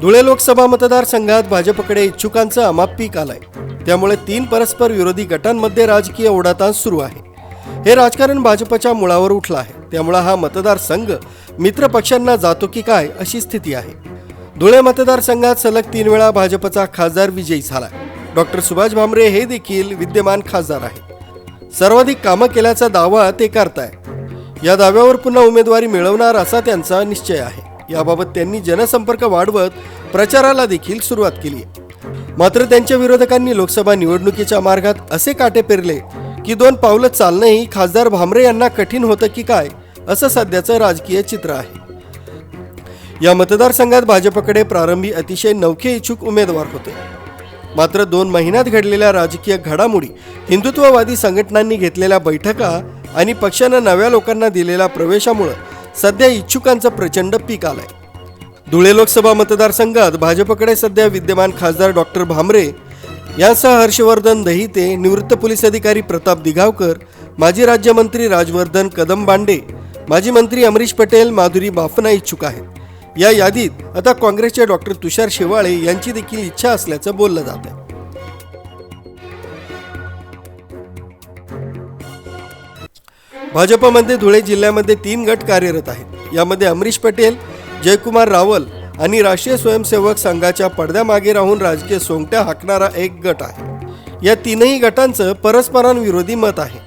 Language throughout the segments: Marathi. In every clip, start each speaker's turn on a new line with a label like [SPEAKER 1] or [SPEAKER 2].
[SPEAKER 1] धुळे लोकसभा मतदारसंघात भाजपकडे इच्छुकांचं अमाप पीक आलंय. त्यामुळे तीन परस्पर विरोधी गटांमध्ये राजकीय ओढाताण सुरू आहे. हे राजकारण भाजपच्या मुळावर उठलं आहे. त्यामुळे हा मतदारसंघ मित्र पक्षांना जातो की काय अशी स्थिती आहे. धुळे मतदारसंघात सलग तीन वेळा भाजपचा खासदार विजयी झाला डॉक्टर सुभाष भामरे हे देखील विद्यमान खासदार आहेत. सर्वाधिक कामं केल्याचा दावा ते करताय या दाव्यावर पुन्हा उमेदवारी मिळवणार असा त्यांचा निश्चय आहे. याबाबत त्यांनी जनसंपर्क वाढवत प्रचाराला देखील सुरुवात केली मात्र त्यांच्या विरोधकांनी लोकसभा निवडणुकीच्या मार्गात असे काटे पेरले की दोन पावलं चालणंही खासदार भामरे यांना कठीण होतं की काय असं सध्याचं राजकीय चित्र आहे. या मतदारसंघात भाजपकडे प्रारंभी अतिशय नवखे इच्छुक उमेदवार होते. मात्र दोन महिन्यात घडलेल्या राजकीय घडामोडी हिंदुत्ववादी संघटनांनी घेतलेल्या बैठका आणि पक्षानं नव्या लोकांना दिलेल्या प्रवेशामुळं सध्या इच्छुकांचं प्रचंड पीक आलंय. धुळे लोकसभा मतदारसंघात भाजपकडे सध्या विद्यमान खासदार डॉक्टर भामरे यांसह हर्षवर्धन दहिते निवृत्त पोलीस अधिकारी प्रताप दिघावकर माजी राज्यमंत्री राजवर्धन कदम बांडे माजी मंत्री अमरीश पटेल माधुरी बाफना इच्छुक आहेत. या यादीत आता काँग्रेसचे डॉक्टर तुषार शेवाळे यांची देखील इच्छा असल्याचं बोललं जात आहे भाजपमध्ये धुळे जिल्ह्यामध्ये तीन गट कार्यरत आहेत. यामध्ये अमरीश पटेल जयकुमार रावल आणि राष्ट्रीय स्वयंसेवक संघाच्या पडद्यामागे राहून राजकीय सोंगट्या हाकणारा एक गट आहे. या तीनही गटांचं परस्परांविरोधी मत आहे.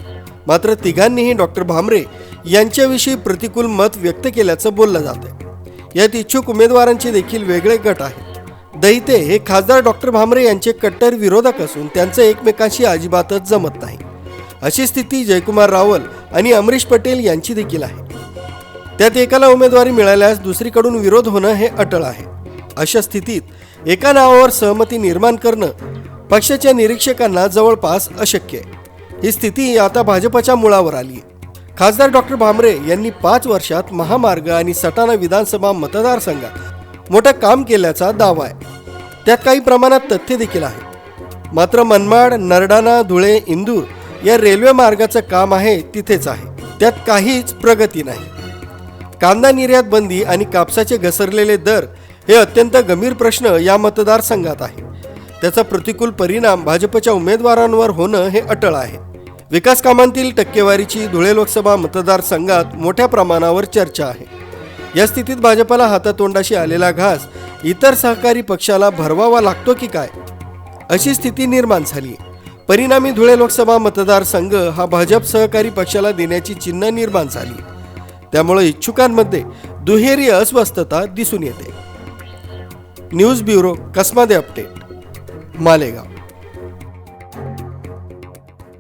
[SPEAKER 1] मात्र तिघांनीही डॉक्टर भामरे यांच्याविषयी प्रतिकूल मत व्यक्त केल्याचं बोललं जात आहे यात इच्छुक उमेदवारांचे देखील वेगळे गट आहेत. दैते हे खासदार डॉक्टर भामरे यांचे कट्टर विरोधक असून त्यांचं एकमेकांशी अजिबातच जमत नाही. अशी स्थिती जयकुमार रावल आणि अमरीश पटेल यांची देखील आहे. त्यात एकाला उमेदवारी मिळाल्यास दुसरीकडून विरोध होणं हे अटळ आहे. अशा स्थितीत एका नावावर सहमती निर्माण करणं पक्षाच्या निरीक्षकांना जवळपास अशक्य आहे. ही स्थिती आता भाजपच्या मुळावर आली आहे. खासदार डॉक्टर भामरे यांनी पाच वर्षात महामार्ग आणि सटाणा विधानसभा मतदारसंघात मोठं काम केल्याचा दावा आहे. त्यात काही प्रमाणात तथ्य देखील आहे. मात्र मनमाड नरडाणा धुळे इंदूर या रेल्वे मार्गाचं काम आहे तिथेच आहे. त्यात काहीच प्रगती नाही. कांदा निर्यात बंदी आणि कापसाचे घसरलेले दर हे अत्यंत गंभीर प्रश्न या मतदारसंघात आहे. त्याचा प्रतिकूल परिणाम भाजपच्या उमेदवारांवर होणं हे अटळ आहे. विकास कामांतील टक्केवारीची धुळे लोकसभा मतदारसंघात मोठ्या प्रमाणावर चर्चा आहे. या स्थितीत भाजपला हातातोंडाशी आलेला घास इतर सहकारी पक्षाला भरवावा लागतो की काय? अशी स्थिती निर्माण झाली आहे परिणामी धुळे लोकसभा मतदारसंघ हा भाजप सहकारी पक्षाला देण्याची चिन्ह निर्माण झाली. त्यामुळे इच्छुकांमध्ये दुहेरी अस्वस्थता दिसून येते. News bureau Kasmade update Malegaon.